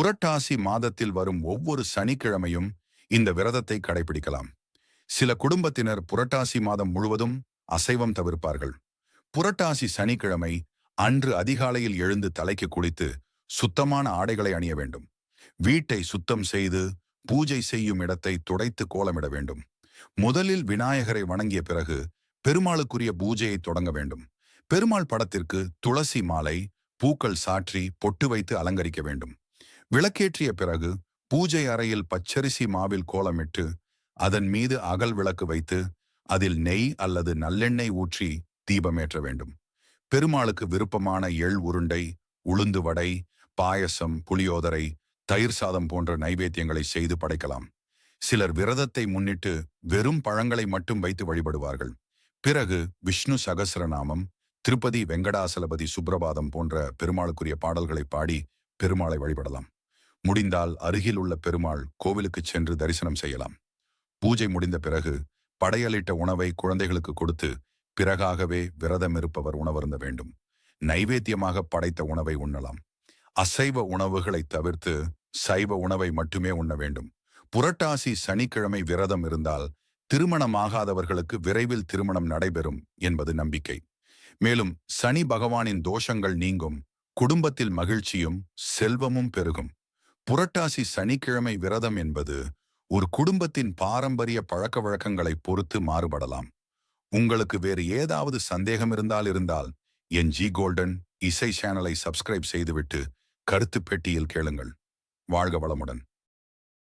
புரட்டாசி மாதத்தில் வரும் ஒவ்வொரு சனிக்கிழமையும் இந்த விரதத்தை கடைபிடிக்கலாம். சில குடும்பத்தினர் புரட்டாசி மாதம் முழுவதும் அசைவம் தவிர்ப்பார்கள். புரட்டாசி சனிக்கிழமை அன்று அதிகாலையில் எழுந்து தலைக்கு குளித்து சுத்தமான ஆடைகளை அணிய வேண்டும். வீட்டை சுத்தம் செய்து பூஜை செய்யும் இடத்தை துடைத்து கோலமிட வேண்டும். முதலில் விநாயகரை வணங்கிய பிறகு பெருமாளுக்குரிய பூஜையை தொடங்க வேண்டும். பெருமாள் படத்திற்கு துளசி மாலை பூக்கள் சாற்றி பொட்டு வைத்து அலங்கரிக்க வேண்டும். விளக்கேற்றிய பிறகு பூஜை அறையில் பச்சரிசி மாவில் கோலமிட்டு அதன் மீது அகல் விளக்கு வைத்து அதில் நெய் அல்லது நல்லெண்ணெய் ஊற்றி தீபமேற்ற வேண்டும். பெருமாளுக்கு விருப்பமான எள் உருண்டை உளுந்து வடை பாயசம் புளியோதரை தயிர் சாதம் போன்ற நைவேத்தியங்களை செய்து படைக்கலாம். சிலர் விரதத்தை முன்னிட்டு வெறும் பழங்களை மட்டும் வைத்து வழிபடுவார்கள். பிறகு விஷ்ணு சகசரநாமம் திருப்பதி வெங்கடாசலபதி சுப்ரபாதம் போன்ற பெருமாளுக்குரிய பாடல்களை பாடி பெருமாளை வழிபடலாம். முடிந்தால் அருகில் உள்ள பெருமாள் கோவிலுக்கு சென்று தரிசனம் செய்யலாம். பூஜை முடிந்த பிறகு படையலிட்ட உணவை குழந்தைகளுக்கு கொடுத்து பிறகாகவே விரதம் இருப்பவர் உணவருந்த வேண்டும். நைவேத்தியமாக படைத்த உணவை உண்ணலாம். அசைவ உணவுகளை தவிர்த்து சைவ உணவை மட்டுமே உண்ண வேண்டும். புரட்டாசி சனிக்கிழமை விரதம் இருந்தால் திருமணமாகாதவர்களுக்கு விரைவில் திருமணம் நடைபெறும் என்பது நம்பிக்கை. மேலும் சனி பகவானின் தோஷங்கள் நீங்கும் குடும்பத்தில் மகிழ்ச்சியும் செல்வமும் பெருகும். புரட்டாசி சனிக்கிழமை விரதம் என்பது ஒரு குடும்பத்தின் பாரம்பரிய பழக்க வழக்கங்களை பொறுத்து மாறுபடலாம். உங்களுக்கு வேறு ஏதாவது சந்தேகம் இருந்தால் இருந்தால் என் ஜி கோல்டன் இசை சேனலை சப்ஸ்கிரைப் செய்துவிட்டு கருத்து பெட்டியில் கேளுங்கள். வாழ்க வளமுடன்.